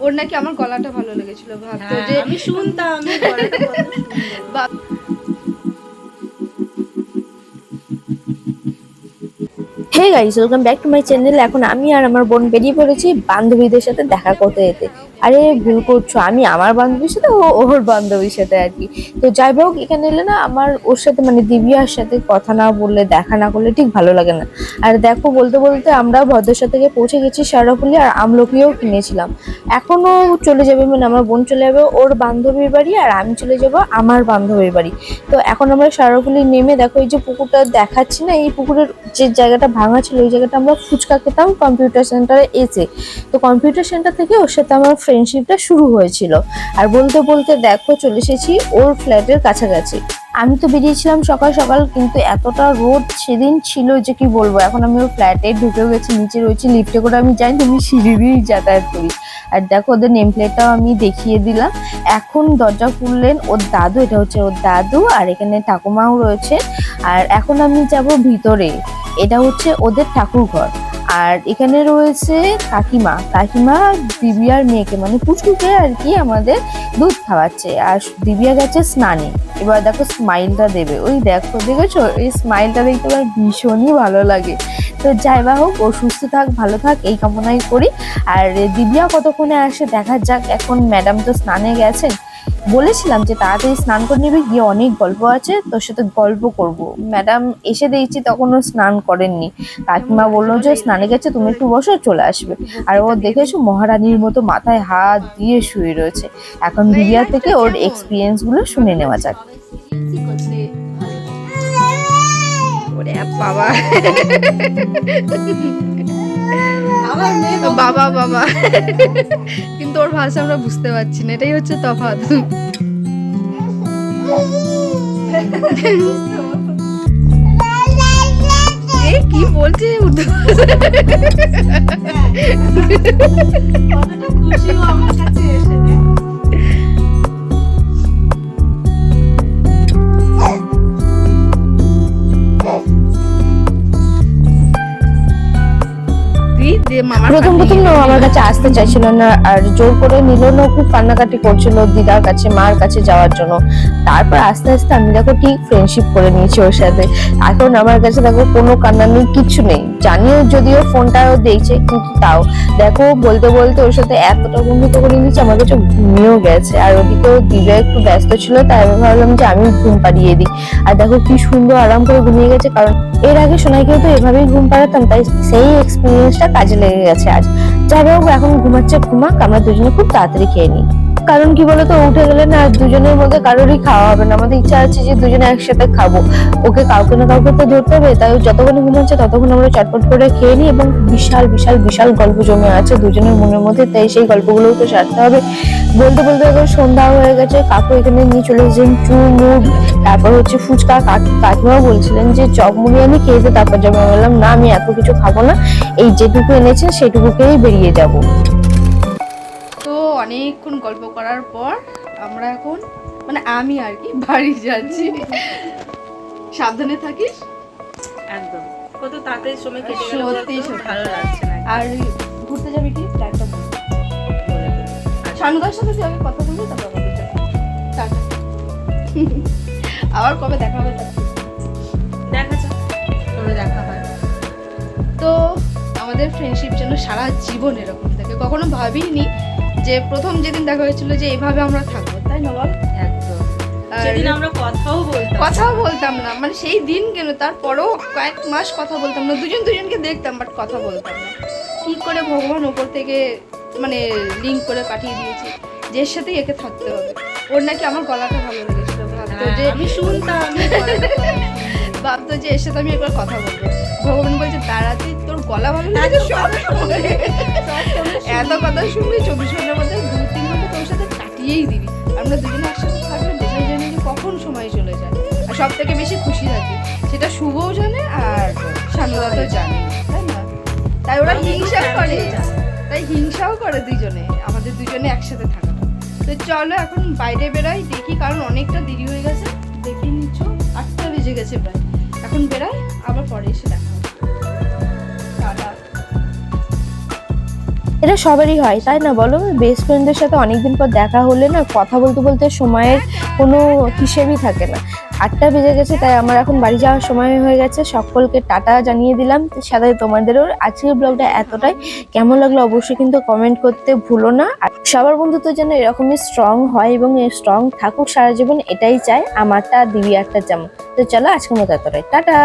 ওর নাকি আমার গলাটা ভালো লেগেছিল ভাবতো যে হ্যাঁ, আমি শুনতাম আমি গলাটা বা- hey guys welcome back to my channel এখন আমি আর আমার বোন বেরিয়ে পড়েছি বান্ধবীদের সাথে দেখা করতে যেতে। আরে ভুল করছ, আমি আমার বান্ধবীর সাথে ও ওর বান্ধবীর সাথে আর কি। তো যাই হোক, এখানে এলে না আমার ওর সাথে মানে দিবিয়ার সাথে কথা না বললে, দেখা না করলে ঠিক ভালো লাগে না। আর দেখো, বলতে বলতে আমরা ভদ্রসা থেকে পৌঁছে গেছি সারাফুলি আর আমলকিও কিনেছিলাম। এখনও চলে যাবে মানে আমার বোন চলে যাবে ওর বান্ধবীর বাড়ি আর আমি চলে যাব আমার বান্ধবীর বাড়ি। তো এখন আমরা সারাফুলি নেমে দেখো, এই যে পুকুরটা দেখাচ্ছি না, এই পুকুরের যে জায়গাটা ভাঙা ছিল, ওই জায়গাটা আমরা ফুচকা খেতাম কম্পিউটার সেন্টারে এসে। তো কম্পিউটার সেন্টার থেকে ওর সাথে আমার ফ্রেন্ডশিপটা শুরু হয়েছিল। আর বলতে বলতে দেখো, চলে এসেছি ওর ফ্ল্যাটের কাছাকাছি। আমি তো বেরিয়েছিলাম সকাল সকাল, কিন্তু এতটা রোদ সেদিন ছিল যে কি বলব, এখন আমি ওর ফ্ল্যাটে ঢুকে গেছি, নিচে রয়েছি লিফটে করে আমি যাই, তুমি সিঁড়ি দিয়েই যাতায়াত করি। আর দেখো, ওদের নেম প্লেটটাও আমি দেখিয়ে দিলাম। এখন দরজা খুললেন ওর দাদু, এটা হচ্ছে ওর দাদু, আর এখানে ঠাকুমাও রয়েছে। আর এখন আমি যাব ভিতরে, এটা হচ্ছে ওদের ঠাকুর ঘর আর এখানে রয়েছে কাকিমা। কাকিমা দিবিয়ার মেয়েকে মানে পুচকুকে আর কি আমাদের দুধ খাওয়াচ্ছে। আর দিবিয়া গেছে স্নানে। এবার দেখো স্মাইলটা দেবে। ওই দেখো, দেখেছ? এই স্মাইলটা দেখতে আমার ভীষণই ভালো লাগে। তো যাই বা হোক, ও সুস্থ থাক, ভালো থাক, এই কামনাই করি। আর দিবিয়া কতক্ষণে আসে দেখা যাক। এখন ম্যাডাম তো স্নানে গেছেন। বলেছিলাম যে তাড়াতাড়ি স্নান করে নিবি, গিয়ে অনেক গল্প আছে, তোর সাথে গল্প করব। ম্যাডাম এসে দেখছি তখন ও স্নান করেননি। কাকিমা বলল যে, স্নানে গেছে, তুমি একটু বসো, চলে আসবে। আর ও দেখেছ, মহারানীর মতো মাথায় হাত দিয়ে শুয়ে রয়েছে। এখন দিদিয়া থেকে ওর এক্সপিরিয়েন্সগুলো শুনে নেওয়া যাক। বাবা। বাবা বাবা। কিন্তু ওর ভাষা আমরা বুঝতে পারছি না, এটাই হচ্ছে তফাৎ। কি বলছে উর্দু প্রথম প্রথম না আমার কাছে আসতে চাইছিল না আর জোর করে নিল না খুব কান্নাকাটি করছিল দিদার কাছে মার কাছে যাওয়ার জন্য। তারপর আস্তে আস্তে আমি দেখো ঠিক ফ্রেন্ডশিপ করে নিয়েছি ওর সাথে। এখন আমার কাছে দেখো কোনো কান্না নেই কিচ্ছু নেই। জানিও যদিও ফোনটাও দেখছে কিন্তু তাও। দেখো বলতে বলতে ওর সাথে এতটা বন্ধুত্ব করে নিয়েছি আমার কাছে ঘুমিয়েও গেছে। আর ওদিকেও দিদা একটু ব্যস্ত ছিল তাই আমি ভাবলাম যে আমি ঘুম পাড়িয়ে দিই। আর দেখো কি সুন্দর আরাম করে ঘুমিয়ে গেছে কারণ এর আগে সোনাইকেও তো এভাবেই ঘুম পাড়াতাম তাই সেই এক্সপিরিয়েন্সটা কাজে লেগে গেছে আজ। যাই হোক এখন ঘুমাচ্ছে, ঘুমাক, আমরা দুজনে খুব তাড়াতাড়ি খেয়ে নিই। কারণ কি বলতো, উঠে গেলে না দুজনের মধ্যে কারোরই খাওয়া হবে না। আমাদের ইচ্ছা আছে যে দুজনে একসাথে খাব। ওকে কাউকে না কাউকে তো ধরতে হবে, তাই যতক্ষণ যতক্ষণ ঘুমাচ্ছে ততক্ষণ আমরা চটপট করে খেয়ে নিই এবং বিশাল বিশাল বিশাল গল্প জমে আছে দুজনের মনের মধ্যে। তাই সেই গল্পগুলোও তো সারতে হবে। বলতে বলতে এখন সন্ধ্যা হয়ে গেছে কাকু এখানে নিয়ে চলে এসেছেন চুমুক তারপর হচ্ছে ফুচকা কাকিমাও বলছিলেন যে চপ মুড়ি আনি খেয়েছে তারপর যাব। আমি বললাম না আমি এত কিছু খাব না এই যেটুকু এনেছেন সেটুকুকেই বেরিয়ে যাব। তো অনেকক্ষণ গল্প করার পর আমরা এখন মানে আমি আর কি বাড়ি যাচ্ছি। সাবধানে থাকিস? একদম। কত তাড়াতাড়ি সময় কেটে গেল সত্যি, ভালো লাগছে না। আর ঘুরতে যাবি কি? শানুদার সাথে তুই আগে কথা বলবি তারপর যাবি। টাটা। আবার কবে দেখা হবে। দেখা যাক। কবে দেখা হয়। তো আমাদের ফ্রেন্ডশিপ যেন সারা জীবন এরকম থাকে। কখনো ভাবিনি যে প্রথম যেদিন দেখা হয়েছিল যে এইভাবে আমরা থাকব তাই না বল? একদম। সেদিন আমরা কথাও বলতাম। কথাও বলতাম না। মানে সেই দিন কেন? তারপরেও কয়েক মাস কথা বলতাম না। দুজন দুজনকে দেখতাম বাট কথা বলতাম না। কি করে ভগবান ওপর থেকে মানে লিঙ্ক করে পাঠিয়ে দিয়েছি। যে এর সাথেই একে থাকতে হবে। ওর নাকি আমার গলাটা ভালো লেগেছিল ভাবতো হ্যাঁ, যে আমি শুনতাম। ভাবতো যে এর সাথে আমি একবার কথা বলব। ভগবান বলছে তাড়াতাড়ি তোর গলা ভালো লাগে সব এত কথা শুনবি চব্বিশ ঘণ্টার মধ্যে দু তিন ঘণ্টা তোর সাথে কাটিয়েই দিবি। আমরা দুজনে একসাথে থাকলে বোঝাই জানি যে কখন সময় চলে যায়। আর সব থেকে বেশি খুশি থাকি সেটা শুভও জানে আর সানুদা তো জানে তাই না? তাই ওরা হিংসা করে। করে দুজনে আমাদের দুজনে একসাথে থাকাটা তো চলো এখন বাইরে বেরাই দেখি কারণ অনেকটা দেরি হয়ে গেছে। দেখি নিচ্ছ আটটা বেজে গেছে প্রায়। এখন বেরাই আবার পরে এসে দেখা হবে। এটা সবারই হয় তাই না বলো? বেস্ট ফ্রেন্ডদের সাথে অনেকদিন পর দেখা হলে না কথা বলতে বলতে সময়ের কোনো হিসেবই থাকে না। আটটা বেজে গেছে, তাই আমার এখন বাড়ি যাওয়ার সময় হয়ে গেছে। সকলকে টাটা জানিয়ে দিলাম। সাথে তোমাদেরও আজকের ব্লগটা এতটাই। কেমন লাগল অবশ্যই কিন্তু কমেন্ট করতে ভুলো না। আর সবার বন্ধুত্ব যেন এরকমই স্ট্রং হয় এবং স্ট্রং থাকুক সারা জীবন, এটাই চাই। আমারটা, দিবি আটটা যেমন। তো চলো আজকের মতো এতটাই। টাটা!